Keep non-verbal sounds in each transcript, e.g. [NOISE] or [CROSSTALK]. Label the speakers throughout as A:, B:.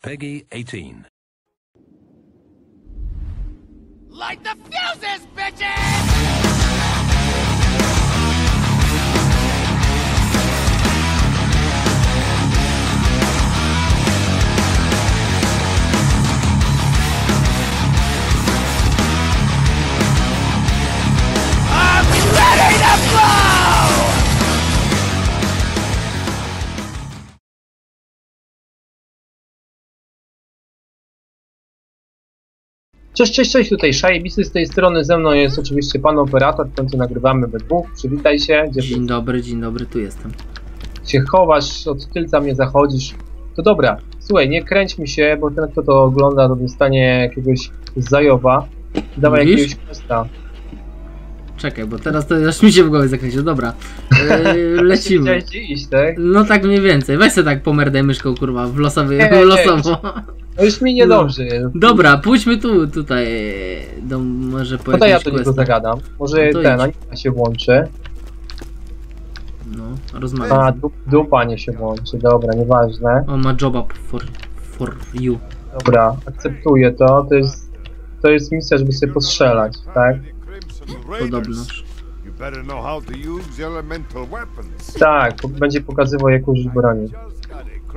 A: Peggy 18.
B: Light the fuses, bitches!
C: Cześć, cześć, cześć, tutaj Szajebisy z tej strony, ze mną jest oczywiście pan operator, w końcu nagrywamy we dwóch, przywitaj się, gdzie
D: Dzień dobry, dzień dobry, tu jestem.
C: się chowasz, od tylca mnie zachodzisz. To dobra, słuchaj, nie kręćmy się, bo ten kto to ogląda, to dostanie jakiegoś zajowa. Dawaj
D: Mówisz?
C: jakiegoś questa.
D: Czekaj, bo teraz to aż mi się w głowie zakręciło. Dobra, yy, [LAUGHS] lecimy.
C: Chciałeś iść, tak?
D: No tak mniej więcej. Weź se tak pomerdaj myszką, kurwa, w losowy,
C: nie,
D: losowo.
C: No już mi niedobrze jest.
D: Dobra, pójdźmy tu, tutaj, do może po
C: No to ja do niego zagadam. Może
D: No to
C: ten,
D: idź.
C: anima się włączy.
D: No, rozmawiam.
C: A, du- dupa nie się włączy, dobra, nieważne.
D: On ma job up for, for you.
C: Dobra, akceptuję to, to jest... To jest misja, żeby sobie postrzelać, tak?
D: Podobnoż.
E: To.
C: Tak, będzie pokazywał jak użyć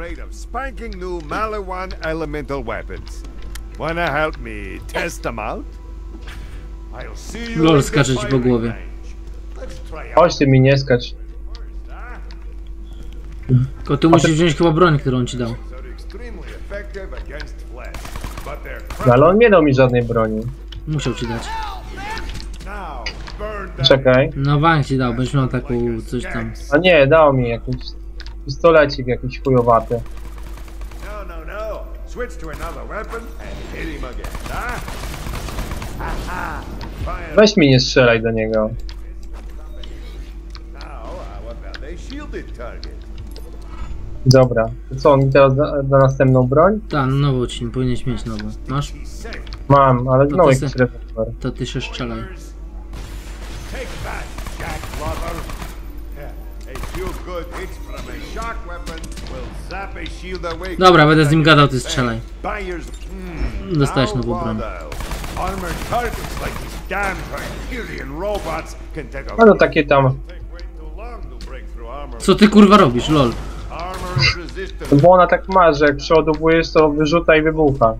C: broni.
E: Just got a crate of spanking new Malawan elemental weapons. Wanna help me test them out? I'll see you
D: Lol, skacze ci po głowie.
E: range. Let's try out
C: Chodź ty mi nie skacz.
D: Tylko ty musisz wziąć chyba broń, którą ci dał.
C: No, ale on nie dał mi żadnej broni.
D: Musiał ci dać.
C: Czekaj.
D: No wang ci dał, będziesz miał taką coś tam.
C: A nie, dał mi jakiś pistolecik jakiś chujowaty.
E: No, no, no. Switch to another weapon and hit him again, huh?
C: Weź mi nie strzelaj do niego. Dobra. To co, on teraz da, da następną broń?
D: Tak, nową ci, powinieneś mieć nową. Masz?
C: Mam, ale
D: To
C: no
D: se-
C: rewolwer.
D: To ty się strzelaj. Dobra, będę z nim gadał, ty strzelaj. Dostałeś
E: now
D: nową broń.
E: what else? Armored targets like these damn Hyperion robots can take a.
C: A no takie tam.
D: Co ty kurwa robisz, lol?
C: Bo ona tak ma, że jak przeładowujesz to wyrzuta i wybucha.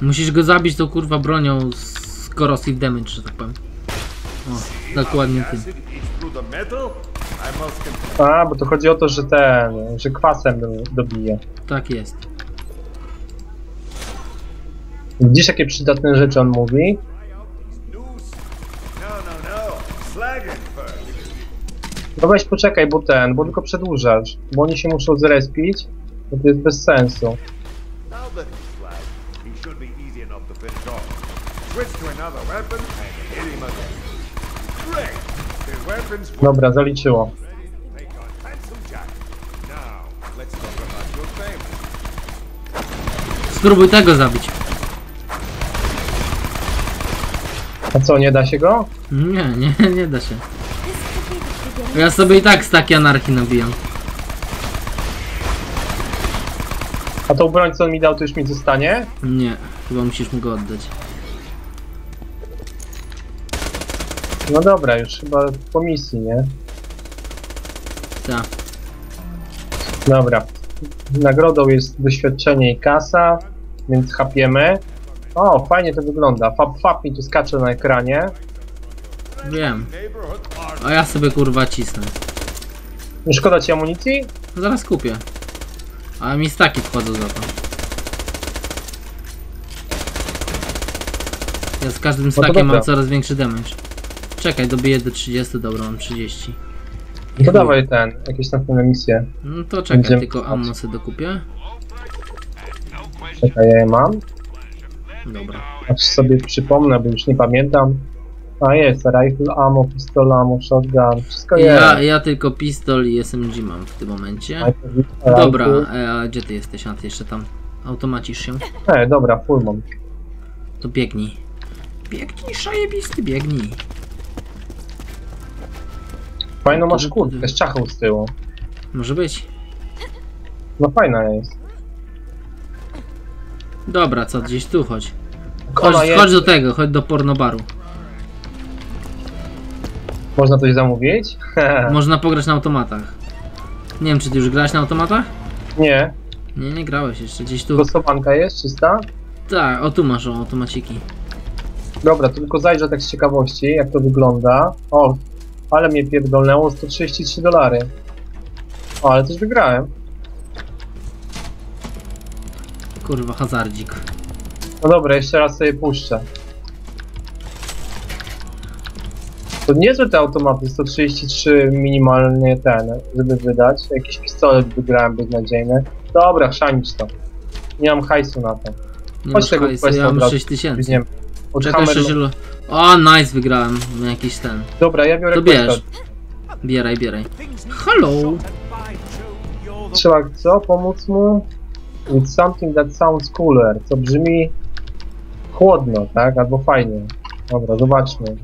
D: Musisz go zabić tą kurwa bronią z corrosive damage, że tak powiem. O, dokładnie tym.
C: A, bo to chodzi o to, że ten, że kwasem do, dobije.
D: Tak jest.
C: Widzisz jakie przydatne rzeczy on mówi?
E: No,
C: weź poczekaj, bo ten, bo tylko przedłużasz. Bo oni się muszą zrespić, bo to jest bez sensu.
E: Now that
D: Spróbuj tego zabić.
C: A co, nie da się go?
D: Nie, nie, [LAUGHS] nie da się. Ja sobie i tak z takiej anarchii nabijam.
C: A tą broń, co on mi dał, to już mi zostanie?
D: Nie, chyba musisz mu go oddać.
C: No dobra, już chyba po misji, nie?
D: Tak.
C: Dobra. Nagrodą jest doświadczenie i kasa, więc chapiemy. O, fajnie to wygląda. Fab fab mi tu skacze na ekranie.
D: Wiem. A ja sobie kurwa cisnę.
C: Nie szkoda ci amunicji?
D: Zaraz kupię. A mi staki wchodzą za to. Ja z każdym
C: to
D: stakiem mam coraz większy damage. Czekaj, dobiję do 30, dobra, mam 30.
C: No to dawaj ten, jakieś następne misje.
D: No to czekaj,
C: Będziemy-
D: tylko ammo sobie dokupię.
C: Czekaj, ja je mam.
D: Dobra.
C: Aż sobie przypomnę, bo już nie pamiętam. A jest, rifle ammo, pistol ammo, shotgun, wszystko jest.
D: Ja, ja tylko pistol i SMG mam w tym momencie.
C: Rifle-
D: Dobra, e, a gdzie ty jesteś? A ty jeszcze tam automacisz się?
C: E, dobra, full mam.
D: To biegnij. Biegnij, szajebisty, biegnij.
C: Fajną masz kurtkę z czachą z tyłu.
D: Może być.
C: No fajna jest.
D: Dobra, co, gdzieś tu chodź. Chodź,
C: Ona jest.
D: chodź do tego, chodź do pornobaru.
C: Można coś zamówić? [LAUGHS]
D: Można pograć na automatach. Nie wiem, czy ty już grałeś na automatach?
C: nie.
D: Nie, nie grałeś jeszcze, gdzieś tu...
C: Głosowanka jest czysta?
D: Tak, o tu masz o, automaciki.
C: Dobra, to tylko zajrzę tak z ciekawości, jak to wygląda. O, ale mnie pierdolnęło 133 dolary. O, ale też wygrałem.
D: Kurwa, hazardzik.
C: No dobra, jeszcze raz sobie puszczę. To niezłe te automaty, 133 minimalnie ten, żeby wydać. Jakiś pistolet wygrałem beznadziejny. Dobra, chrzanić to. Nie mam hajsu na to.
D: Nie
C: Chodź tego
D: hajsu, ja mam
C: razu.
D: 6000.
C: Weźmiemy. Od
D: Czekaj, jeszcze się... O, nice, wygrałem. Jakiś ten.
C: Dobra, ja biorę
D: To
C: questa.
D: bierz. Bieraj, bieraj. Hello!
C: Trzeba co? Pomóc mu? With something that sounds cooler. Co brzmi chłodno, tak? Albo fajnie. Dobra, zobaczmy.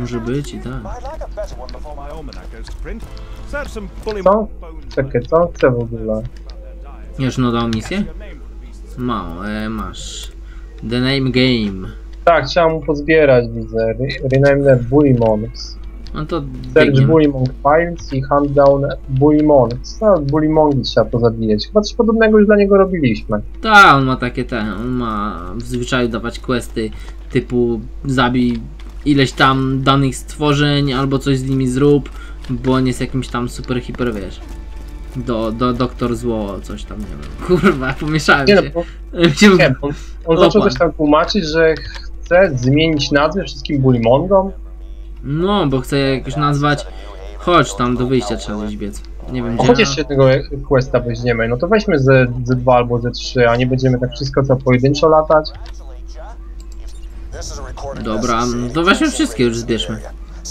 D: Może być i tak.
C: Co? Czekaj, co on chce w ogóle?
D: Już no dał misję? Mało, e, masz. The name game.
C: Tak, trzeba mu pozbierać, widzę. Re- Rename the Bullymonks.
D: No to
C: Search. Bullymong Files i hunt down Bullymonks. No, Bullymongi trzeba pozabijać. Chyba coś podobnego już dla niego robiliśmy.
D: Tak, on ma takie te, on ma w zwyczaju dawać questy typu zabij ileś tam danych stworzeń albo coś z nimi zrób, bo on jest jakimś tam super hiper, wiesz. Do, do doktor zło, coś tam, nie wiem. [LAUGHS] Kurwa, pomieszałem
C: Nie no,
D: się.
C: bo, [LAUGHS]
D: Się-
C: nie, on, on zaczął coś tam tłumaczyć, że chce zmienić nazwy wszystkim Bullymongom.
D: No, bo chcę jakoś nazwać. Chodź tam do wyjścia trzeba gdzieś biec. Nie wiem
C: O,
D: gdzie.
C: Choć jeszcze jednego questa weźmiemy, no to weźmy ze Z2 albo Z3, a nie będziemy tak wszystko co pojedynczo latać.
D: Dobra, to weźmy wszystkie już zbierzmy.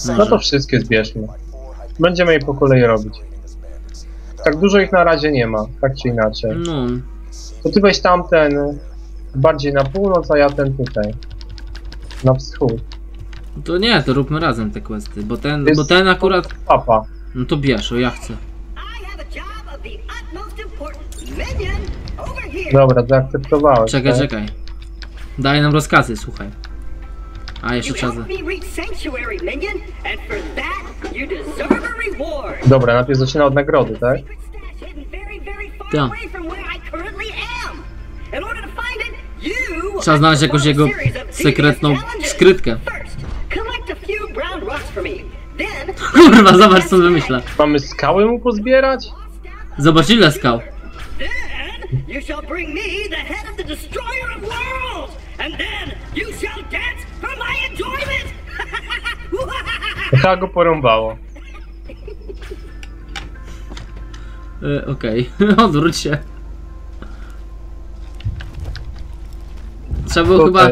C: No
D: Może.
C: to wszystkie zbierzmy. Będziemy je po kolei robić. Tak dużo ich na razie nie ma, tak czy inaczej.
D: No,
C: To ty weź tamten bardziej na północ, a ja ten tutaj. Na wschód.
D: To nie, to róbmy razem te questy, bo ten,
C: Jest-
D: bo ten akurat.
C: Papa.
D: No to bierz, o ja chcę.
C: Dobra, zaakceptowałeś.
D: Czekaj,
C: tak?
D: czekaj. Daj nam rozkazy, słuchaj. A jeszcze
A: reward.
C: Dobra, najpierw zaczyna od nagrody, tak?
A: You
D: Trzeba znaleźć jakąś jego sekretną skrytkę. [LAUGHS] Kurwa, zobacz co wymyśla.
C: Mamy skały mu pozbierać?
D: Zobacz ile skał.
A: Then you shall bring me the head of the destroyer of worlds, and then you shall dance for my enjoyment. [LAUGHS]
C: Chyba go porąbało.
D: E, Okej, [LAUGHS] odwróć się. Trzeba było chyba.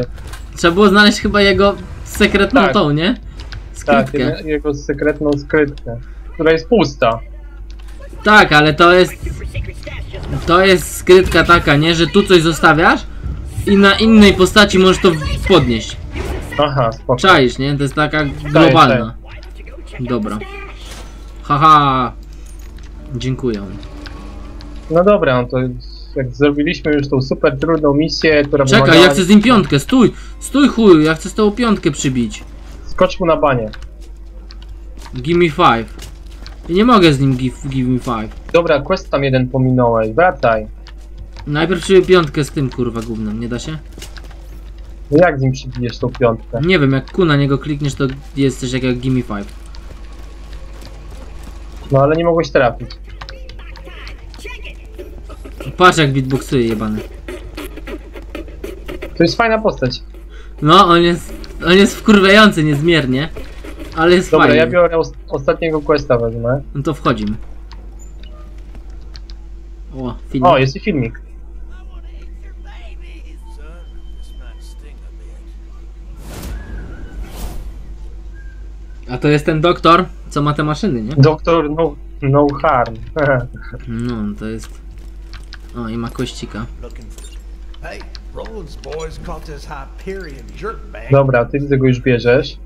D: Trzeba było znaleźć chyba jego sekretną
C: Tak.
D: tą, nie?
C: Tak,
D: Skrytkę.
C: je- jego sekretną skrytkę, która jest pusta.
D: Tak, ale to jest. To jest skrytka taka, nie? Że tu coś zostawiasz i na innej postaci możesz to podnieść.
C: Aha, spoko.
D: Czaisz, nie? To jest taka globalna. Dobra. Haha. Dziękuję.
C: No dobra, no to jak zrobiliśmy już tą super trudną misję, która
D: Czekaj,
C: wymagała...
D: ja chcę z nim piątkę, stój! Stój chuju, ja chcę z tą piątkę przybić.
C: Skocz mu na banie.
D: Give me five. I nie mogę z nim give, give me five.
C: Dobra, quest tam jeden pominąłeś, wracaj.
D: Najpierw przybiję piątkę z tym kurwa gównem, nie da się?
C: No jak z nim przybijesz tą piątkę?
D: Nie wiem, jak ku na niego klikniesz to jest coś jak give me five.
C: No ale nie mogłeś trafić.
D: Patrz jak beatboxuje jebany.
C: To jest fajna postać.
D: No, on jest, on jest wkurwiający niezmiernie. Ale jest
C: Dobra,
D: fajny.
C: ja biorę os ostatniego questa wezmę.
D: No to wchodzimy. O, film.
C: O, jest i filmik.
D: A to jest ten doktor, co ma te maszyny, nie?
C: Doktor no, no harm. [LAUGHS]
D: No, to jest... O, i ma kościka.
F: looking for. Hey, Roland's boys caught this Hyperion jerkbag.
C: Dobra, ty widzę go już bierzesz.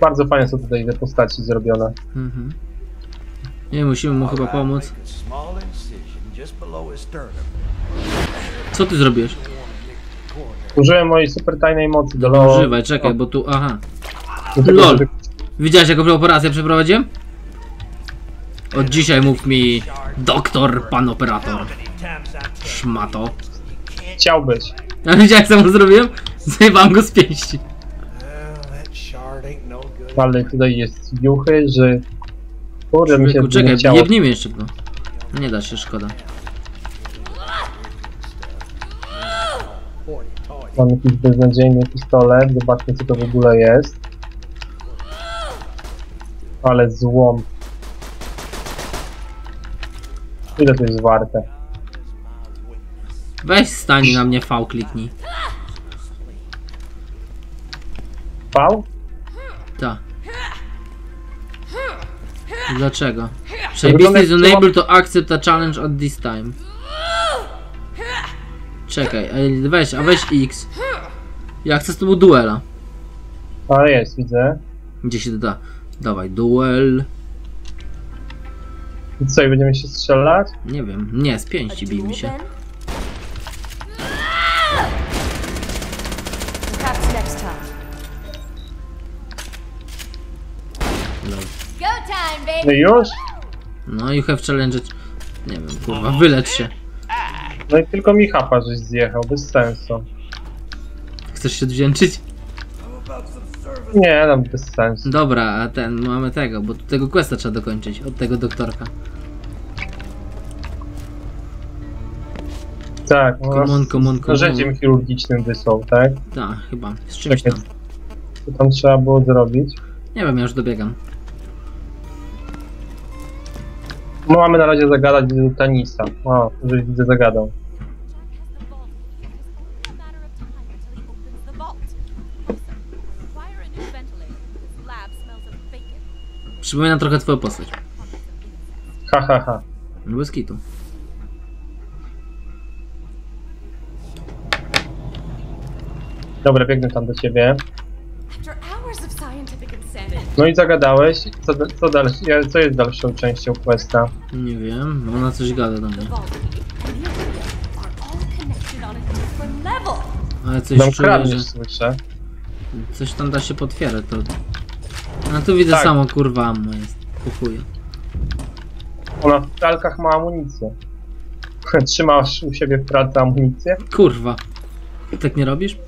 C: Bardzo fajne są tutaj te postaci zrobione.
D: Mhm. Nie, musimy mu chyba pomóc. Co ty zrobiłeś?
C: Użyłem mojej super tajnej mocy do lo...
D: Używaj, czekaj, bo tu, aha.
C: tego,
D: LOL. Widziałeś jaką operację przeprowadziłem? Od dzisiaj mów mi doktor, pan operator. Szmato.
C: Chciałbyś.
D: A widziałeś co mu zrobiłem? Zajebałem go z pięści.
C: Ale tutaj jest juchy, że... Kurde, mi się
D: czekaj,
C: chciało.
D: jebnijmy jeszcze go. Nie da się, szkoda.
C: Mam jakiś beznadziejny pistolet, zobaczmy co to w ogóle jest. Ale złom. Ile to jest warte?
D: Weź stań na mnie V kliknij.
C: V?
D: Ta. Dlaczego? Is
C: jak
D: unable to accept a challenge at this time. Czekaj, a weź, a weź X. Ja chcę z tobą duela.
C: Ale jest, widzę.
D: Gdzie się doda? Dawaj, duel.
C: I co, i będziemy się strzelać?
D: Nie wiem, nie, z pięści bij mi się.
C: No i już?
D: No you have challenged. Nie wiem, kurwa, wylecz się.
C: No i tylko mi chapa, żeś zjechał, bez sensu.
D: Chcesz się odwdzięczyć?
C: Nie, tam bez sensu.
D: Dobra, a ten, mamy tego, bo tego questa trzeba dokończyć, od tego doktorka.
C: Tak, no
D: Come on,
C: nas
D: come on,
C: z
D: come
C: narzędziem chirurgicznym wysłał, tak?
D: Tak, chyba, z czymś tam.
C: co tam trzeba było zrobić?
D: Nie wiem, ja już dobiegam.
C: No mamy na razie zagadać do Tanisa. O, że widzę zagadał.
D: Przypomina trochę twoją postać.
C: Ha, ha, ha.
D: No Bez kitu.
C: Dobra, biegnę tam do ciebie. No i zagadałeś. Co, co, dalej, co jest dalszą częścią questa?
D: Nie wiem, ona coś gada do mnie. Ale coś
C: Tam
D: czuję, że
C: kradniesz, słyszę.
D: coś tam da się potwierać, to... No tu widzę
C: Tak.
D: samo, kurwa, ammo jest. Kupuję.
C: Ona w pralkach ma amunicję. [LAUGHS] Trzymasz u siebie w pralce amunicję?
D: Kurwa. Tak nie robisz?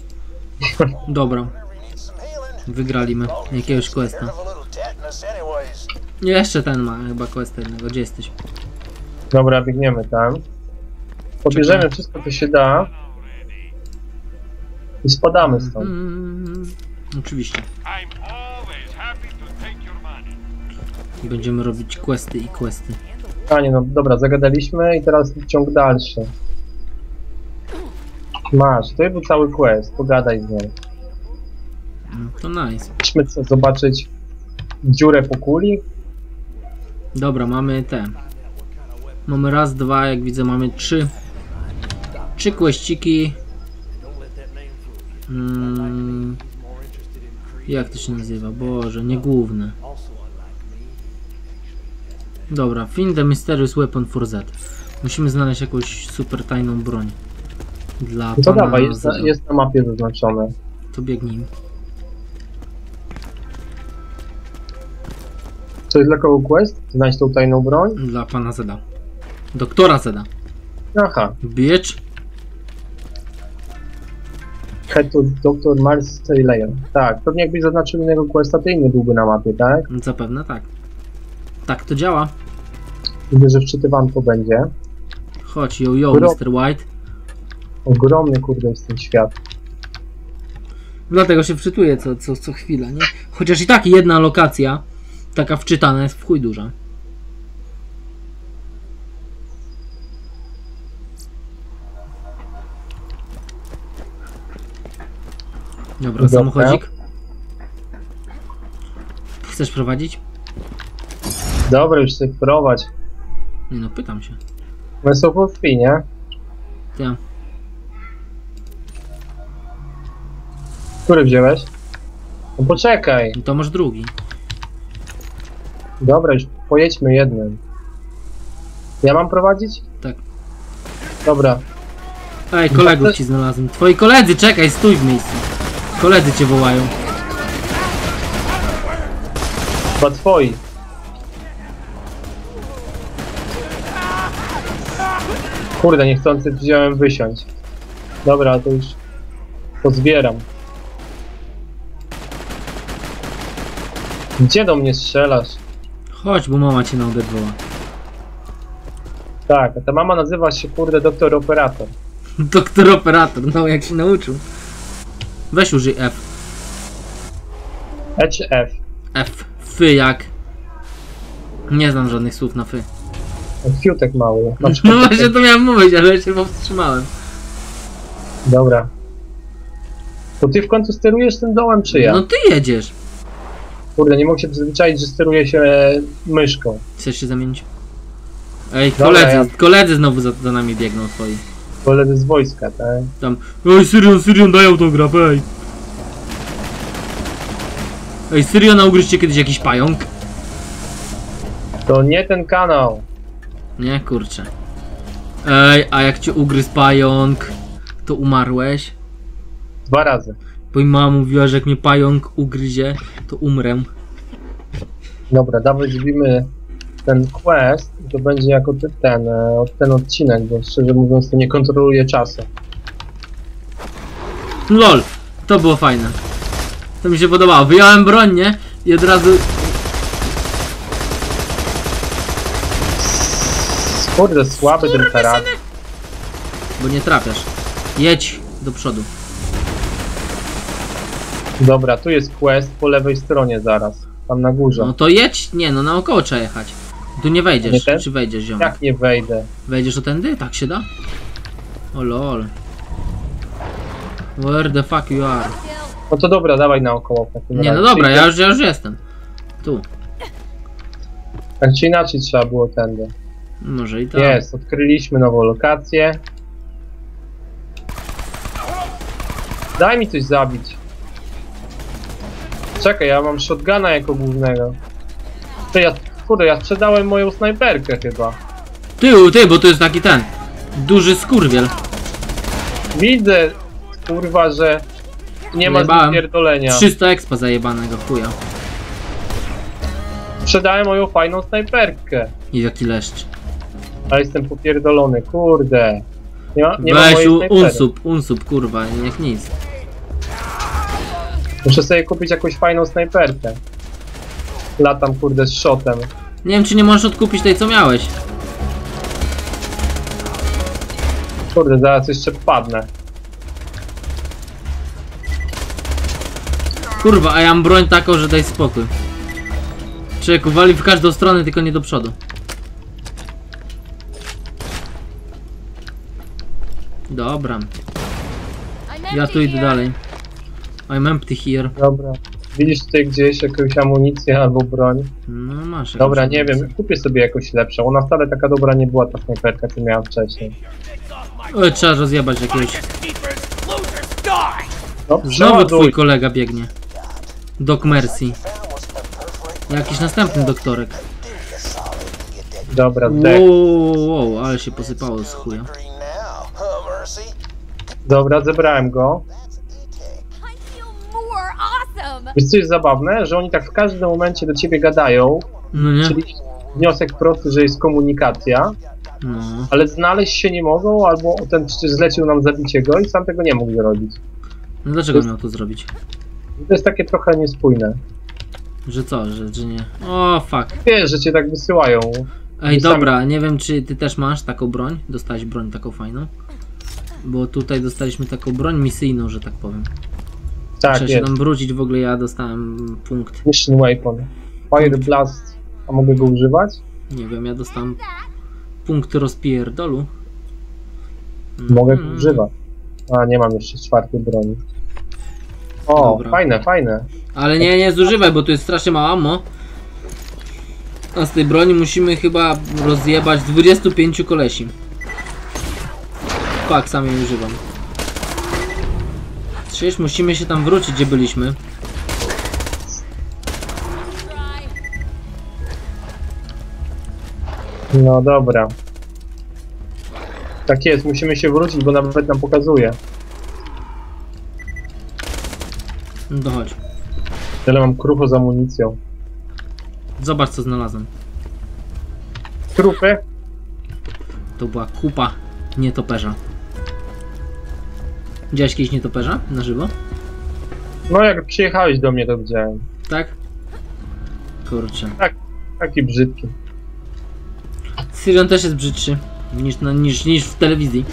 D: Dobra. Wygraliśmy jakiegoś questa. Jeszcze ten ma chyba questa jednego. Gdzie jesteś?
C: Dobra, biegniemy tam. Pobierzemy
D: Czekaj.
C: wszystko, co się da. I spadamy stąd.
D: Mm, oczywiście.
E: I'm
D: będziemy robić questy i questy.
C: A nie, no dobra, zagadaliśmy i teraz ciąg dalszy. Masz, to był cały quest, pogadaj z nią.
D: No, to nice.
C: Chodźmy co, zobaczyć dziurę po kuli.
D: Dobra, mamy te. Mamy raz, dwa, jak widzę mamy trzy. Trzy questyki. Mm, jak to się nazywa? Boże, nie główne. Dobra, find the mysterious weapon for Z. Musimy znaleźć jakąś super tajną broń. Dla
C: No to
D: pana
C: dawaj, jest na, jest na mapie zaznaczone.
D: To biegnij.
C: Co jest dla kogo quest? Znajdź tą tajną broń?
D: Dla pana Zeda. Doktora Zeda.
C: Aha,
D: Bitch.
C: head to Dr. Mars Taylor. Tak, pewnie jakbyś zaznaczył innego questa, to inny byłby na mapie, tak?
D: Zapewne tak. Tak to działa.
C: Widzę, że wczytywanko będzie.
D: Chodź, yo yo,
C: Bro.
D: Mr. White.
C: Ogromny kurde jest ten świat.
D: Dlatego się wczytuje co, co, co chwila, nie? Chociaż i tak jedna lokacja, taka wczytana jest w chuj duża. Dobra,
C: Dobra.
D: samochodzik. Chcesz prowadzić?
C: Dobra, już sobie prowadź.
D: Nie no, pytam się.
C: Po krwi, nie?
D: Ja.
C: Który wziąłeś? No poczekaj.
D: No to masz drugi.
C: Dobra, już pojedźmy jednym. Ja mam prowadzić?
D: Tak.
C: Dobra,
D: Ej, kolegów ci znalazłem. Twoi koledzy, czekaj, stój w miejscu. Koledzy cię wołają.
C: chyba twoi. Kurde, niechcący wziąłem wysiąść. Dobra, to już pozbieram. Gdzie do mnie strzelasz?
D: Chodź, bo mama cię na obiad woła.
C: Tak, a ta mama nazywa się kurde doktor operator. [LAUGHS]
D: Doktor operator, no jak się nauczył. Weź użyj F.
C: E czy F?
D: F. Fy jak. Nie znam żadnych słów na fy.
C: Fiutek mały.
D: No właśnie to miałem mówić, ale się powstrzymałem.
C: Dobra. To ty w końcu sterujesz tym dołem, czy ja?
D: No ty jedziesz.
C: Kurde, nie mogę się przyzwyczaić, że steruje się myszką.
D: Chcesz się zamienić? Ej,
C: Dobra,
D: koledzy,
C: ja-
D: koledzy znowu za, za nami biegną twoi.
C: Koledzy z wojska, tak?
D: Tam, ej Syrion, Syrion, daj autograf, ej. Ej, Syrion, a ugryźcie kiedyś jakiś pająk?
C: To nie ten kanał.
D: Nie, kurczę. Ej, a jak cię ugryzł pająk, to umarłeś?
C: Dwa razy.
D: Bo mama mówiła, że jak mnie pająk ugryzie, to umrę.
C: Dobra, dawaj zrobimy ten quest i to będzie jako ty- ten, e, ten odcinek, bo szczerze mówiąc to nie kontroluje czasu.
D: LOL, to było fajne. To mi się podobało. Wyjąłem broń, nie? I od razu...
C: Kurde, słaby ten Ferrari.
D: Bo nie trafiasz. Jedź do przodu.
C: Dobra, tu jest quest po lewej stronie zaraz. Tam na górze.
D: No to jedź, nie no, naokoło trzeba jechać. Tu nie wejdziesz,
C: Nie ten?
D: czy wejdziesz ziomek?
C: Jak nie wejdę?
D: Wejdziesz o tędy? Tak się da? O lol. Where the fuck you are?
C: No to dobra, dawaj naokoło.
D: Nie no dobra, ja już, ja już jestem. Tu.
C: Tak czy inaczej trzeba było tędy.
D: Może i tak.
C: Jest, odkryliśmy nową lokację. Daj mi coś zabić. Czekaj, ja mam shotguna jako głównego. Ty, ja, kurde, ja sprzedałem moją snajperkę chyba.
D: Ty, ty, bo to jest taki ten. Duży skurwiel.
C: Widzę, kurwa, że nie ma
D: Zajebałem.
C: pierdolenia.
D: 300 expa zajebanego chuja.
C: Sprzedałem moją fajną snajperkę.
D: I jaki leszcz.
C: A jestem popierdolony, kurde. Nie ma, nie ma
D: Weź
C: mojej
D: u,
C: snajpery.
D: unsub, unsub, kurwa, niech nic.
C: Muszę sobie kupić jakąś fajną snajperkę. Latam kurde z shotem.
D: Nie wiem, czy nie możesz odkupić tej, co miałeś.
C: Kurde, zaraz jeszcze padnę.
D: Kurwa, a ja mam broń taką, że daj spokój. Człowieku, wali w każdą stronę, tylko nie do przodu. Dobra, ja tu idę dalej. I'm empty here.
C: Dobra. Widzisz tutaj gdzieś jakąś amunicję albo broń?
D: No masz.
C: Dobra, nie wiem, kupię sobie jakąś lepszą. Ona wcale taka dobra nie była ta snajperka, co miałem wcześniej.
D: Oj, trzeba rozjebać jakiegoś.
C: No,
D: Znowu twój kolega biegnie. Doc Mercy. Jakiś następny doktorek.
C: Dobra, zdech.
D: Wow, wow, ale się posypało z chuja.
C: Dobra, zebrałem go. Wiesz co jest zabawne? Że oni tak w każdym momencie do ciebie gadają,
D: No nie?
C: czyli wniosek prosty, że jest komunikacja,
D: No.
C: ale znaleźć się nie mogą, albo ten przecież zlecił nam zabicie go i sam tego nie mógł zrobić.
D: No dlaczego miał to zrobić?
C: To jest takie trochę niespójne.
D: Że co, że, że nie? O, fuck.
C: Wiesz, że cię tak wysyłają.
D: Ej,
C: My sami-
D: dobra, nie wiem czy ty też masz taką broń? Dostałeś broń taką fajną? Bo tutaj dostaliśmy taką broń misyjną, że tak powiem.
C: Tak,
D: Trzeba się
C: jest.
D: tam wrócić, w ogóle ja dostałem punkt.
C: Mission Weapon. Fire Blast. A mogę go używać?
D: Nie wiem, ja dostałem punkt rozpierdolu.
C: Mogę go
D: Mm.
C: używać. A, nie mam jeszcze czwartej broni. O,
D: Dobra.
C: fajne, fajne.
D: Ale nie, nie zużywaj, bo tu jest strasznie mało ammo. A z tej broni musimy chyba rozjebać 25 kolesi. Fuck, sam jej używam. Przecież musimy się tam wrócić, gdzie byliśmy.
C: No dobra. Tak jest, musimy się wrócić, bo nawet nam pokazuje.
D: No to chodź.
C: Tyle mam krucho z amunicją.
D: Zobacz co znalazłem.
C: Trupy?
D: To była kupa nietoperza. Widziałeś kiedyś nietoperza na żywo?
C: No jak przyjechałeś do mnie, to widziałem.
D: Tak? Kurczę.
C: Taki brzydki.
D: Sirion też jest brzydszy niż, na, niż, niż w telewizji.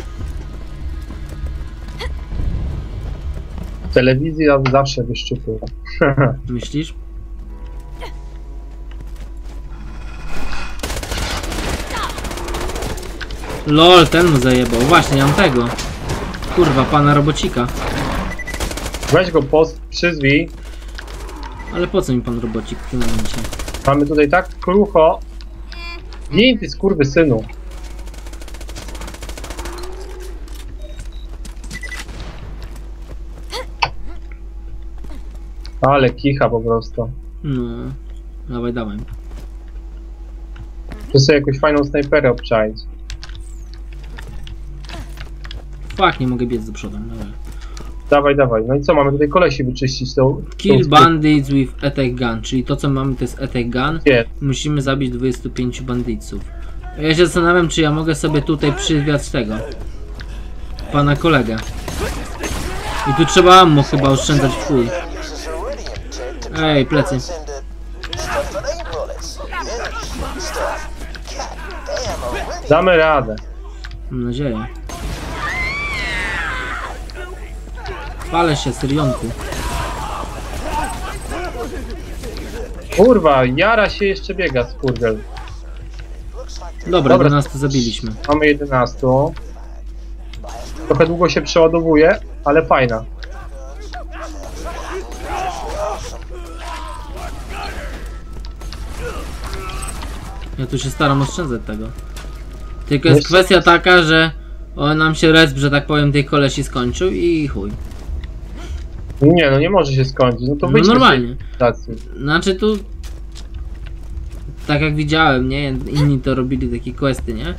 C: W telewizji on zawsze wyszczupuje. [LAUGHS]
D: Myślisz? LOL, ten mu zajebał. Właśnie, ja mam tego. Kurwa, pana robocika.
C: Weź go post, przyzwij.
D: Ale po co mi pan robocik w tym momencie?
C: Mamy tutaj tak krucho. Gin, ty skurwy synu. Ale kicha po prostu.
D: No. Dawaj, dawaj.
C: To sobie jakąś fajną snajperę obczaić.
D: Fuck, nie mogę biec do przodu. Dobra.
C: Dawaj, dawaj. No i co, mamy tutaj kolesi wyczyścić tą...
D: Kill
C: tą-
D: bandits with attack gun, czyli to co mamy to jest attack gun.
C: Nie,
D: Musimy zabić 25 bandyców. Ja się zastanawiam, czy ja mogę sobie tutaj przywiać tego. Pana kolegę. I tu trzeba ammo chyba oszczędzać w chuj. Ej, plecy.
C: damy radę.
D: Mam nadzieję. Palę się, Syrionku.
C: Kurwa, jara się jeszcze biega, skurwiel.
D: Dobra,
C: Dobra.
D: 12 zabiliśmy.
C: Mamy 11. Trochę długo się przeładowuje, ale fajna.
D: Ja tu się staram oszczędzać tego. Tylko jest
C: Wiesz-
D: kwestia taka, że o, nam się resp, że tak powiem, tej kolesi skończył i chuj.
C: Nie, no nie może się skończyć. No to
D: No normalnie. Znaczy tu... Tak jak widziałem, nie? Inni to robili takie questy, nie?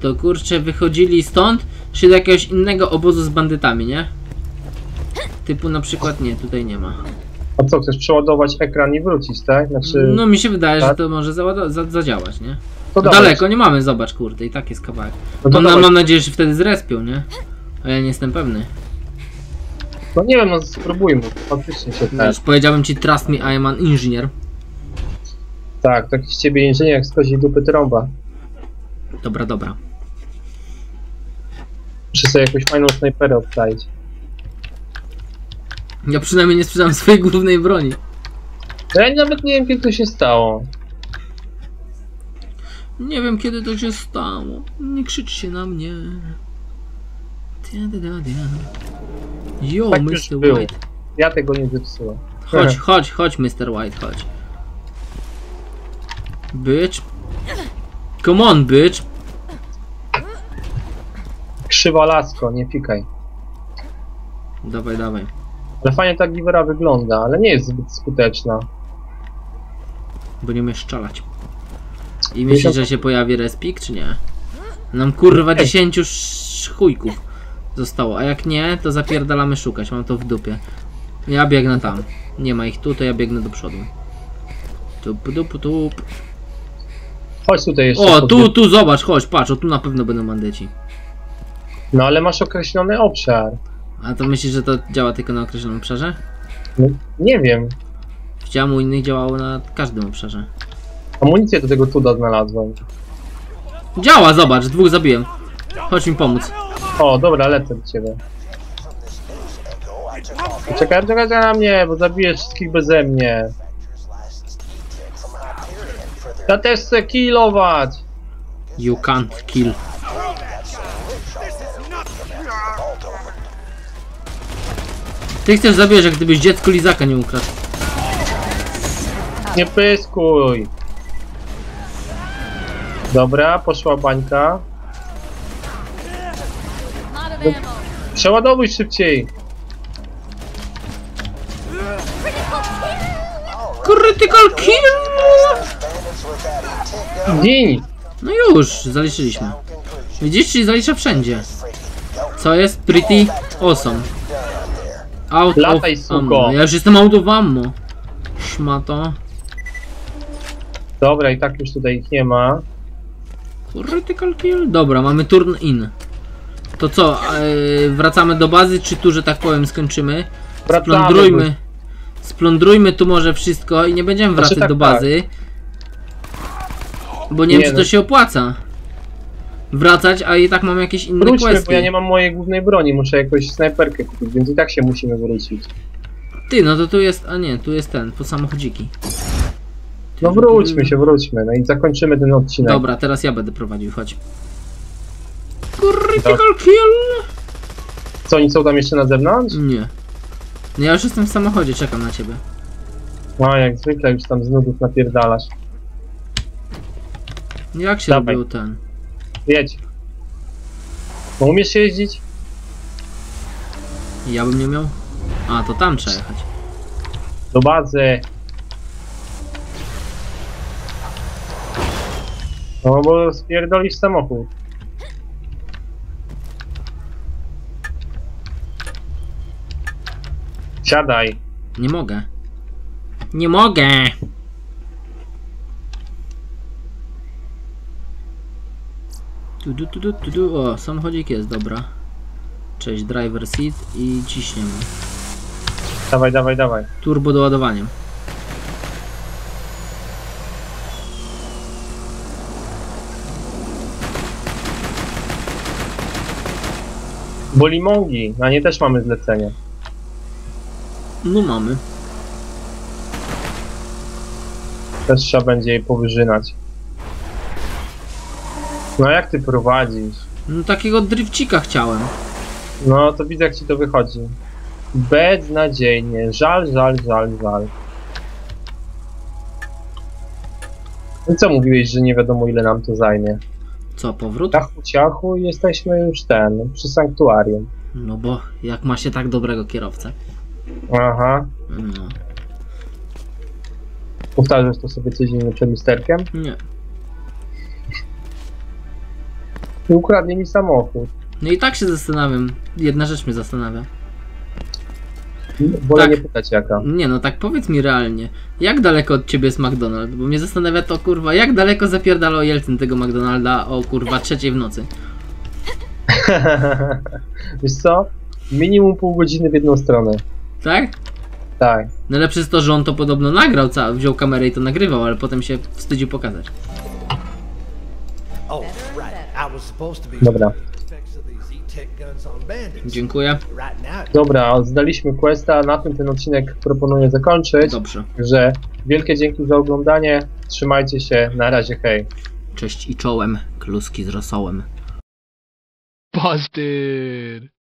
D: To kurczę, wychodzili stąd, szli do jakiegoś innego obozu z bandytami, nie? Typu na przykład, nie, tutaj nie ma.
C: A co, chcesz przeładować ekran i wrócić, tak? Znaczy,
D: No mi się wydaje, że
C: tak?
D: to może za zadziałać, nie?
C: to.
D: Daleko nie mamy, zobacz, kurde, i tak jest kawałek.
C: No, to
D: mam nadzieję, że wtedy zrespią, nie? A ja nie jestem pewny.
C: No nie wiem, no spróbujmy. Faktycznie się tak.
D: Wiesz, powiedziałbym ci, trust me, I am an engineer.
C: Tak, taki z ciebie inżynier jak z kozi dupy trąba.
D: Dobra, dobra.
C: Muszę sobie jakąś fajną snajperę obczaić.
D: Ja przynajmniej nie sprzedam swojej głównej broni.
C: Ja nawet nie wiem, kiedy to się stało.
D: Nie wiem kiedy to się stało. Nie krzyczcie na mnie. Tia, da, da, da. Yo,
C: Tak
D: Mr. White.
C: Ja tego nie zepsułem.
D: Chodź, chodź, chodź, Mr. White, chodź. Bitch. Come on, bitch.
C: Krzywa lasko, nie fikaj.
D: Dawaj, dawaj.
C: Ale fajnie ta givera wygląda, ale nie jest zbyt skuteczna.
D: Bo nie umiesz strzelać. I myślisz, że się pojawi respik, czy nie? Nam kurwa 10 sz- chujków zostało, a jak nie, to zapierdalamy szukać, mam to w dupie. Ja biegnę tam. Nie ma ich tu, to ja biegnę do przodu. Tup, tup, tup.
C: Chodź tutaj jeszcze.
D: O, tu, tu, zobacz, chodź, patrz, o tu na pewno będą bandyci.
C: No ale masz określony obszar.
D: A to myślisz, że to działa tylko na określonym obszarze?
C: No, nie wiem.
D: Widziałem u innych działało na każdym obszarze.
C: Amunicję do tego cuda znalazłem.
D: Działa, zobacz, dwóch zabiłem. Chodź mi pomóc.
C: O, dobra, lecę do ciebie. Czekaj, czekaj na mnie, bo zabijesz wszystkich beze mnie. Ja też chcę killować!
D: You can't kill. Ty chcesz zabijać, jak gdybyś dziecko lizaka nie ukradł.
C: Nie pyskuj! Dobra, poszła bańka. Przeładowuj szybciej!
D: Critical kill!
C: Gin!
D: No już, zaliczyliśmy. Widzisz, czyli zalicza wszędzie. Co jest pretty awesome. Out
C: Lataj,
D: of
C: suko.
D: ammo. Ja już jestem out of ammo. Szmato.
C: Dobra, i tak już tutaj ich nie ma.
D: Critical kill. Dobra, mamy turn in. To co, e, wracamy do bazy, czy tu, że tak powiem, skończymy?
C: Wracamy,
D: Splądrujmy. Splądrujmy tu może wszystko i nie będziemy
C: Znaczy
D: wracać
C: tak,
D: do bazy. Bo nie wiem,
C: Nie
D: czy
C: no.
D: to się opłaca. Wracać, a i tak mam jakieś inne
C: Wróćmy,
D: questy.
C: bo ja nie mam mojej głównej broni, muszę jakąś snajperkę kupić, więc i tak się musimy wrócić.
D: Ty, no to tu jest, a nie, tu jest ten, po samochodziki.
C: No wróćmy się, wróćmy, no i zakończymy ten odcinek.
D: Dobra, teraz ja będę prowadził, chodź. Critical kill!
C: Co, oni są tam jeszcze na zewnątrz?
D: Nie. No ja już jestem w samochodzie, czekam na ciebie.
C: No, jak zwykle już tam z nudów napierdalasz.
D: Jak się
C: Dawaj.
D: robił ten?
C: Jedź. No umiesz jeździć?
D: Ja bym nie miał? A, to tam trzeba jechać.
C: Do bazy. No bo spierdolisz samochód. Siadaj.
D: Nie mogę. Nie mogę! Tu, tu, tu, tu, tu, tu. O, samochodzik jest, dobra. Cześć, driver seat i ciśniemy.
C: Dawaj, dawaj, dawaj.
D: Turbo doładowaniem.
C: Bo limongi, na nie też mamy zlecenie.
D: No mamy.
C: Też trzeba będzie je powyżynać. No jak ty prowadzisz?
D: No takiego drifcika chciałem.
C: No to widzę jak ci to wychodzi. Beznadziejnie. Żal, żal, żal, żal. No co mówiłeś, że nie wiadomo ile nam to zajmie?
D: Co, powrót?
C: Ciachu, ciachu jesteśmy już ten, przy sanktuarium.
D: No bo jak ma się tak dobrego kierowcę.
C: Aha.
D: No.
C: Powtarzasz to sobie codziennie przed lusterkiem?
D: Nie.
C: I ukradnie mi samochód.
D: No i tak się zastanawiam. Jedna rzecz mnie zastanawia.
C: Wolę
D: Tak.
C: nie pytać jaka.
D: Nie no, tak powiedz mi realnie. Jak daleko od ciebie jest McDonald's? Bo mnie zastanawia to kurwa, jak daleko zapierdalał Jelcyn tego McDonalda o kurwa trzeciej w nocy. [LAUGHS]
C: Wiesz co? Minimum pół godziny w jedną stronę.
D: Tak?
C: Tak.
D: Najlepsze jest to, że on to podobno nagrał, ca- wziął kamerę i to nagrywał, ale potem się wstydził pokazać.
F: Oh, right. I was supposed to be
C: Dobra.
F: effects of these E-Tech guns on bandits.
D: Dziękuję.
F: Right now,
C: Dobra, zdaliśmy questa, na tym ten odcinek proponuję zakończyć.
D: Dobrze.
C: Także wielkie dzięki za oglądanie. Trzymajcie się, na razie, hej.
D: Cześć i czołem, kluski z rosołem.
B: Busted.